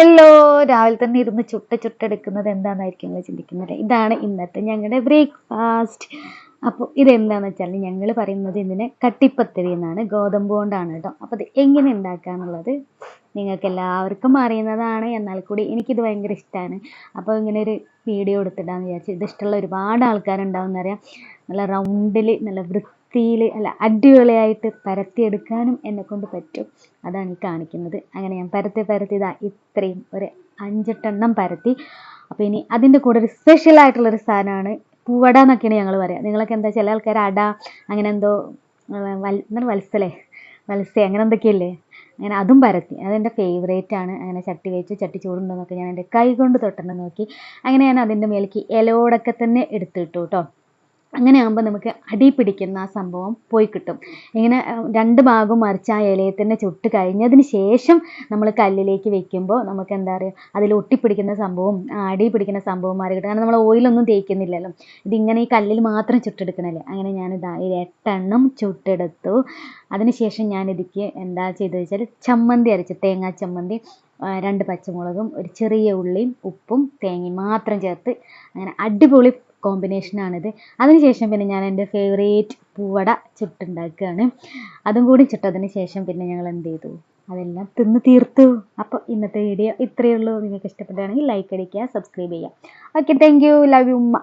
Hello രാവിലെ തന്നെ ഇരുന്ന് ചുട്ട ചുട്ടെടുക്കുന്നത് എന്താണെന്നായിരിക്കും നിങ്ങൾ ചിന്തിക്കുന്നത്? ഇതാണ് ഇന്നത്തെ ഞങ്ങളുടെ ബ്രേക്ക്ഫാസ്റ്റ് അപ്പോൾ ഇതെന്താണെന്ന് വെച്ചാൽ ഞങ്ങൾ പറയുന്നത് ഇതിന് കട്ടിപ്പത്തിരി എന്നാണ് ഗോതമ്പ് കൊണ്ടാണ് കേട്ടോ. അപ്പോൾ ഇത് എങ്ങനെ ഉണ്ടാക്കാന്നുള്ളത് നിങ്ങൾക്ക് എല്ലാവർക്കും അറിയുന്നതാണ്. എന്നാൽ കൂടി എനിക്കിത് ഭയങ്കര ഇഷ്ടമാണ് അപ്പോൾ ഇങ്ങനെ ഒരു വീഡിയോ എടുത്തിടാന്ന് വിചാരിച്ചു ഇത് ഇഷ്ടമുള്ള ഒരുപാട് ആൾക്കാരുണ്ടാവും എന്നറിയാം. നല്ല റൗണ്ടിൽ നല്ല വൃത്തിയിൽ അല്ല അടിപൊളിയായിട്ട് പരത്തിയെടുക്കാനും എന്നെക്കൊണ്ട് പറ്റും. അതാണ് കാണിക്കുന്നത്. അങ്ങനെ ഞാൻ പരത്തി പരത്തി ഇതാ ഇത്രയും ഒരു അഞ്ചെട്ടെണ്ണം പരത്തി. അപ്പോൾ ഇനി അതിന്റെ കൂടെ ഒരു സ്പെഷ്യൽ ആയിട്ടുള്ളൊരു സാധനമാണ് പൂവട എന്നൊക്കെയാണ് ഞങ്ങൾ പറയുക നിങ്ങളൊക്കെ എന്താ ചില ആൾക്കാർ അട അങ്ങനെ എന്തോ വൽ എന്താണ് വത്സലേ? വത്സേ അങ്ങനെ എന്തൊക്കെയല്ലേ? അങ്ങനെ അതും പരത്തി. അതെന്റെ ഫേവറേറ്റ് ആണ്. അങ്ങനെ ചട്ടി വെച്ച് ചട്ടി ചൂടുണ്ടോ എന്നൊക്കെ ഞാൻ എന്റെ കൈ കൊണ്ട് തൊട്ടെണ്ണം നോക്കി. അങ്ങനെ ഞാൻ അതിന്റെ മേലേക്ക് ഇലയോടൊക്കെ തന്നെ എടുത്തിട്ടു കേട്ടോ അങ്ങനെ ആകുമ്പോൾ നമുക്ക് അടി പിടിക്കുന്ന ആ സംഭവം പോയി കിട്ടും. ഇങ്ങനെ രണ്ട് ഭാഗവും മറിച്ച് ആ ഇലയിൽ തന്നെ ചുട്ട് കഴിഞ്ഞതിന് ശേഷം നമ്മൾ കല്ലിലേക്ക് വെക്കുമ്പോൾ നമുക്ക് എന്താ പറയുക അതിൽ ഒട്ടിപ്പിടിക്കുന്ന സംഭവം അടി പിടിക്കുന്ന സംഭവം മാറി കിട്ടും. കാരണം നമ്മൾ ഓയിലൊന്നും തേക്കുന്നില്ലല്ലോ. ഇതിങ്ങനെ ഈ കല്ലിൽ മാത്രം ചുട്ടെടുക്കണല്ലേ? അങ്ങനെ ഞാനിതാ ഒരു എട്ടെണ്ണം ചുട്ടെടുത്തു. അതിനുശേഷം ഞാനിതിക്ക് എന്താ ചെയ്തത് വെച്ചാൽ ചമ്മന്തി അരച്ച്. തേങ്ങാ ചമ്മന്തി രണ്ട് പച്ചമുളകും ഒരു ചെറിയ ഉള്ളിയും ഉപ്പും തേങ്ങയും മാത്രം ചേർത്ത് അങ്ങനെ അടിപൊളി കോമ്പിനേഷനാണിത് അതിനുശേഷം പിന്നെ ഞാൻ എന്റെ ഫേവറേറ്റ് പൂവട ചുട്ടുണ്ടാക്കുകയാണ്. അതും കൂടി ചുട്ടതിന് ശേഷം പിന്നെ ഞങ്ങൾ എന്ത് ചെയ്തു? അതെല്ലാം തിന്ന് തീർത്തു. അപ്പോൾ ഇന്നത്തെ വീഡിയോ ഇത്രയേ ഉള്ളൂ. നിങ്ങൾക്ക് ഇഷ്ടപ്പെടുകയാണെങ്കിൽ ലൈക്ക് അടിക്കുക സബ്സ്ക്രൈബ് ചെയ്യുക. Okay thank you love you ഉമ്മ.